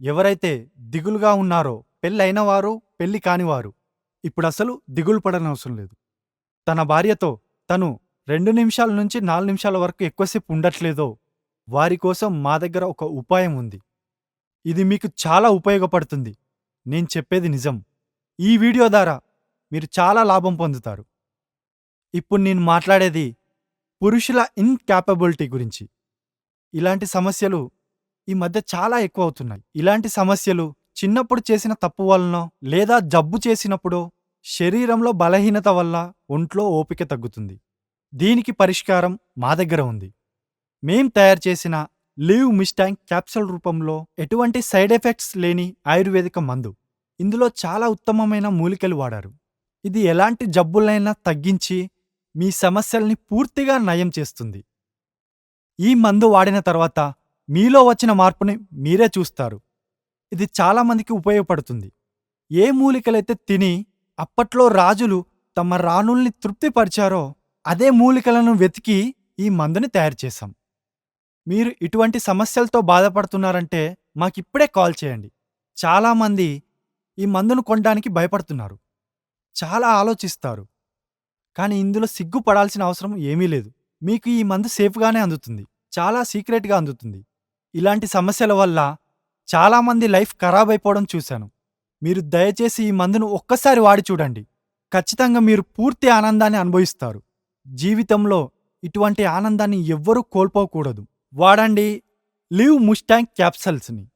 ఎవరైతే దిగులుగా ఉన్నారో పెళ్ళైన వారు పెళ్ళి కానివారు ఇప్పుడసలు దిగులు పడనవసరం లేదు. తన భార్యతో తను రెండు నిమిషాల నుంచి నాలుగు నిమిషాల వరకు ఎక్కువసేపు ఉండట్లేదో వారి కోసం మా దగ్గర ఒక ఉపాయం ఉంది. ఇది మీకు చాలా ఉపయోగపడుతుంది. నేను చెప్పేది నిజం. ఈ వీడియో ద్వారా మీరు చాలా లాభం పొందుతారు. ఇప్పుడు నేను మాట్లాడేది పురుషుల ఇన్కాపబిలిటీ గురించి. ఇలాంటి సమస్యలు ఈ మధ్య చాలా ఎక్కువ అవుతున్నాయి ఇలాంటి సమస్యలు చిన్నప్పుడు చేసిన తప్పు వలనో లేదా జబ్బు చేసినప్పుడో శరీరంలో బలహీనత వల్ల ఒంట్లో ఓపిక తగ్గుతుంది. దీనికి పరిష్కారం మా దగ్గర ఉంది. మేం తయారు చేసిన లీవ్ మిస్టాంగ్ క్యాప్సూల్ రూపంలో ఎటువంటి సైడ్ ఎఫెక్ట్స్ లేని ఆయుర్వేదిక మందు. ఇందులో చాలా ఉత్తమమైన మూలికలు వాడారు. ఇది ఎలాంటి జబ్బులైనా తగ్గించి మీ సమస్యల్ని పూర్తిగా నయం చేస్తుంది. ఈ మందు వాడిన తర్వాత మీలో వచ్చిన మార్పుని మీరే చూస్తారు. ఇది చాలామందికి ఉపయోగపడుతుంది. ఏ మూలికలైతే తిని అప్పట్లో రాజులు తమ రాణుల్ని తృప్తిపరిచారో అదే మూలికలను వెతికి ఈ మందుని తయారు చేశాం. మీరు ఇటువంటి సమస్యలతో బాధపడుతున్నారంటే మాకిప్పుడే కాల్ చేయండి. చాలామంది ఈ మందును కొనడానికి భయపడుతున్నారు. చాలా ఆలోచిస్తారు. కానీ ఇందులో సిగ్గుపడాల్సిన అవసరం ఏమీ లేదు. మీకు ఈ మందు సేఫ్గానే అందుతుంది. చాలా సీక్రెట్గా అందుతుంది. ఇలాంటి సమస్యల వల్ల చాలామంది లైఫ్ ఖరాబ్ అయిపోవడం చూశాను. మీరు దయచేసి ఈ మందును ఒక్కసారి వాడి చూడండి. ఖచ్చితంగా మీరు పూర్తి ఆనందాన్ని అనుభవిస్తారు. జీవితంలో ఇటువంటి ఆనందాన్ని ఎవ్వరూ కోల్పోకూడదు. వాడండి లివ్ ముస్టాంగ్ క్యాప్సల్స్ని.